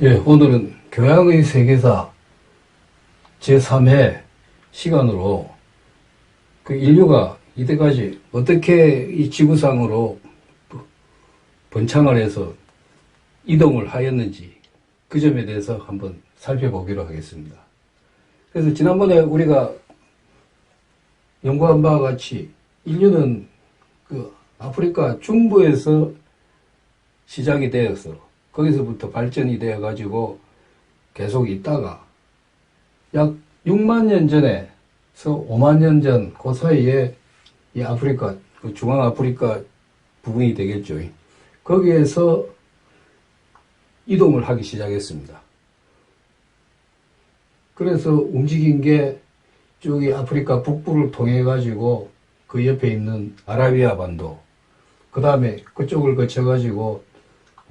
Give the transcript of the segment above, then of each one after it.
예, 오늘은 교양의 세계사 제3회 시간으로 그 인류가 이때까지 어떻게 이 지구상으로 번창을 해서 이동을 하였는지 그 점에 대해서 한번 살펴보기로 하겠습니다. 그래서 지난번에 우리가 연구한 바와 같이 인류는 그 아프리카 중부에서 시작이 되어서 거기서부터 발전이 되어 가지고 계속 있다가 약 6만 년 전에서 5만 년 전 그 사이에 이 아프리카 그 중앙 아프리카 부분이 되겠죠. 거기에서 이동을 하기 시작했습니다. 그래서 움직인 게 저기 아프리카 북부를 통해 가지고 그 옆에 있는 아라비아 반도, 그 다음에 그쪽을 거쳐 가지고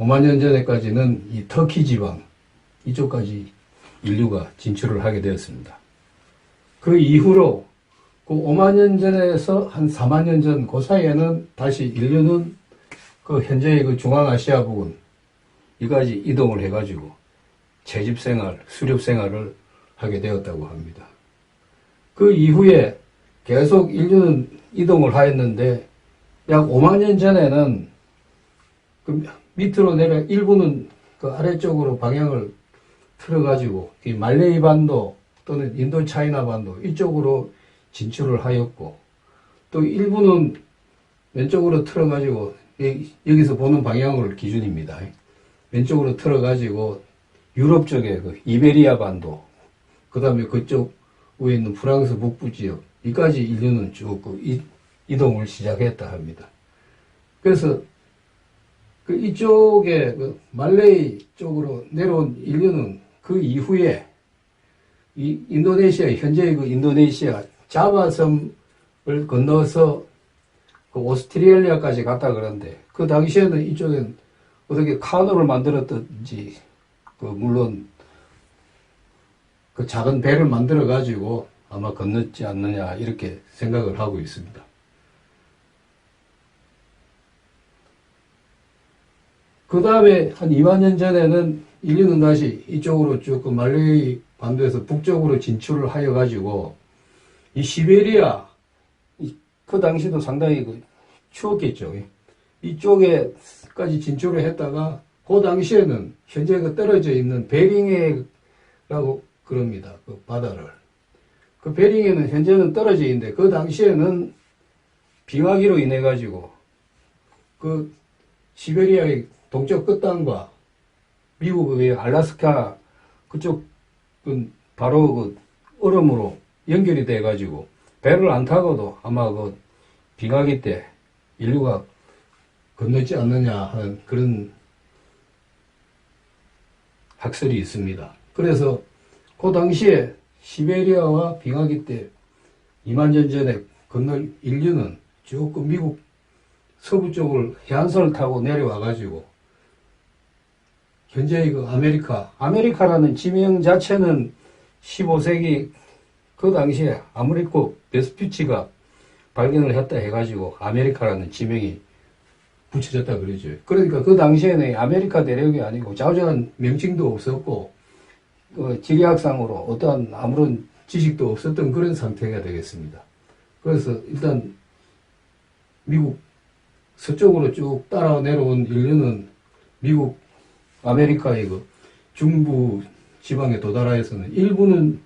5만 년 전에까지는 이 터키 지방 이쪽까지 인류가 진출을 하게 되었습니다. 그 이후로 그 5만 년 전에서 한 4만 년 전 그 사이에는 다시 인류는 그 현재의 그 중앙아시아 부근 이까지 이동을 해가지고 채집 생활, 수렵 생활을 하게 되었다고 합니다. 그 이후에 계속 인류는 이동을 하였는데 약 5만 년 전에는 그 밑으로 내려 일부는 그 아래쪽으로 방향을 틀어가지고 이 말레이 반도 또는 인도 차이나 반도 이쪽으로 진출을 하였고 또 일부는 왼쪽으로 틀어가지고 이- 여기서 보는 방향을 기준입니다. 왼쪽으로 틀어가지고 유럽 쪽에 그 이베리아 반도 그 다음에 그쪽 위에 있는 프랑스 북부 지역 이까지 인류는 쭉그 이- 이동을 시작했다 합니다. 그래서 그 이쪽에 그 말레이 쪽으로 내려온 인류는 그 이후에 이 인도네시아 현재의 그 인도네시아 자바섬을 건너서 그 오스트레일리아까지 갔다 그러는데 그 당시에는 이쪽엔 어떻게 카노를 만들었든지 그 물론 그 작은 배를 만들어 가지고 아마 건넜지 않느냐 이렇게 생각을 하고 있습니다. 그 다음에 한 2만 년 전에는 인류는 다시 이쪽으로 쭉 그 말레이 반도에서 북쪽으로 진출을 하여 가지고 이 시베리아 이- 그 당시도 상당히 그 추웠겠죠. 이쪽에까지 진출을 했다가 그 당시에는 현재 그 떨어져 있는 베링해라고 그럽니다. 그 바다를. 그 베링해는 현재는 떨어져 있는데 그 당시에는 빙하기로 인해 가지고 그 시베리아의 동쪽 끝단과 미국의 알라스카 그쪽은 바로 그 얼음으로 연결이 돼 가지고 배를 안 타고도 아마 그 빙하기 때 인류가 건너지 않느냐 하는 그런 학설이 있습니다. 그래서 그 당시에 시베리아와 빙하기 때 2만 년 전에 건널 인류는 조금 미국 서부 쪽을 해안선을 타고 내려와 가지고 현재의 그 아메리카 아메리카라는 지명 자체는 15세기 그 당시에 아무리코 베스피치가 발견을 했다 해가지고 아메리카라는 지명이 붙여졌다 그러죠. 그러니까 그 당시에는 아메리카 대륙이 아니고 자주한 명칭도 없었고 그 지리학상으로 어떠한 아무런 지식도 없었던 그런 상태가 되겠습니다. 그래서 일단 미국 서쪽으로 쭉 따라 내려온 인류는 미국 아메리카의 그 중부 지방에 도달하여서는 일부는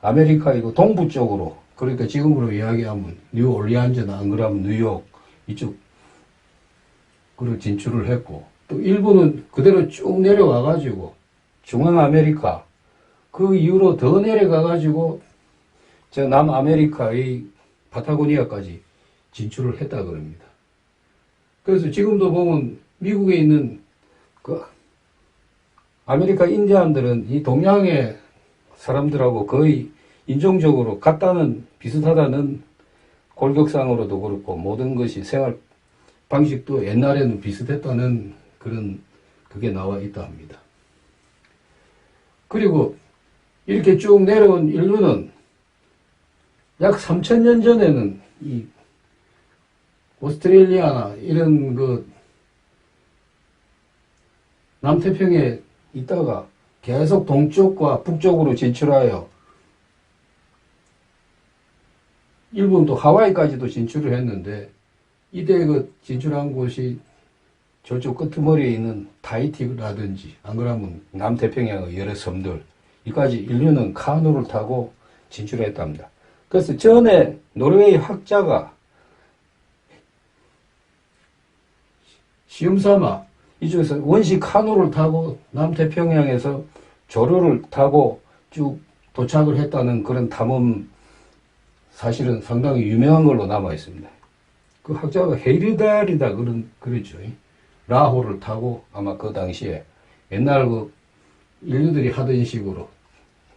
아메리카의 그 동부 쪽으로 그러니까 지금으로 이야기하면 뉴올리안즈나 안 그러면 뉴욕 이쪽 그로 진출을 했고 또 일부는 그대로 쭉 내려와 가지고 중앙 아메리카 그 이후로 더 내려가 가지고 저 남아메리카의 파타고니아까지 진출을 했다 그럽니다. 그래서 지금도 보면 미국에 있는 그 아메리카 인디안들은 이 동양의 사람들하고 거의 인종적으로 같다는 비슷하다는 골격상으로도 그렇고 모든 것이 생활 방식도 옛날에는 비슷했다는 그런 그게 나와 있다 합니다. 그리고 이렇게 쭉 내려온 인류는 약 3천년 전에는 이 오스트레일리아나 이런 그 남태평에 있다가 계속 동쪽과 북쪽으로 진출하여 일본도 하와이까지도 진출을 했는데 이때 그 진출한 곳이 저쪽 끄트머리에 있는 타이티라든지 안 그러면 남태평양의 여러 섬들 이까지 인류는 카누를 타고 진출했답니다. 그래서 전에 노르웨이 학자가 시험삼아 이쪽에서 원시 카누를 타고 남태평양에서 조류를 타고 쭉 도착을 했다는 그런 탐험 사실은 상당히 유명한 걸로 남아 있습니다. 그 학자가 헤리달이다 그런 그랬죠. 라호를 타고 아마 그 당시에 옛날 그 인류들이 하던 식으로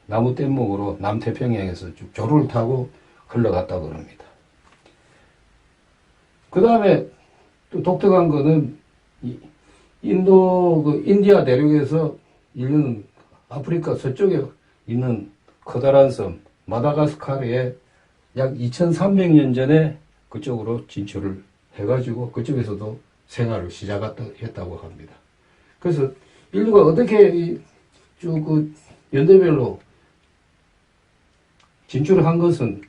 나무 뗏목으로 남태평양에서 쭉 조류를 타고 흘러갔다고 합니다. 그 다음에 또 독특한 거는 이 인도 그 인디아 대륙에서 인류는 아프리카 서쪽에 있는 커다란 섬 마다가스카르에 약 2300년 전에 그쪽으로 진출을 해가지고 그쪽에서도 생활을 시작했다고 합니다. 그래서 인류가 어떻게 쭉그 연대별로 진출을 한 것은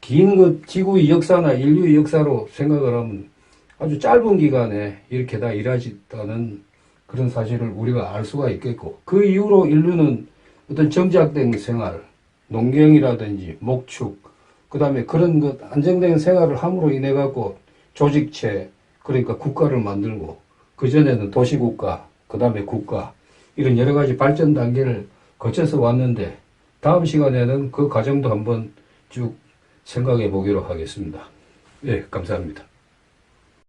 긴 그 지구의 역사나 인류의 역사로 생각을 하면 아주 짧은 기간에 이렇게 다 일하셨다는 그런 사실을 우리가 알 수가 있겠고 그 이후로 인류는 어떤 정착된 생활, 농경이라든지 목축, 그 다음에 그런 것 안정된 생활을 함으로 인해 갖고 조직체, 그러니까 국가를 만들고 그전에는 도시국가, 그 다음에 국가, 이런 여러 가지 발전 단계를 거쳐서 왔는데 다음 시간에는 그 과정도 한번 쭉 생각해 보기로 하겠습니다. 예, 감사합니다.